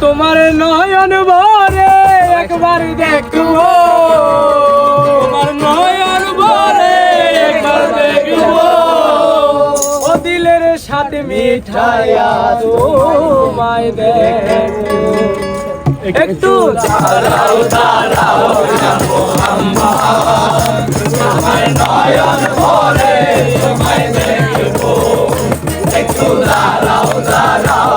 তোমার নয়ন ভরে একবার দেখব। তোমার নয়ন ভরে একবার দেখব। ও দিলের সাথে মিঠাইয়া তোমায় দেখব একটু দাঁড়াও দাঁড়াও নয়ন তোমায় দেখব। একটু দাঁড়াও দাঁড়াও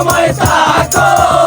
como está, como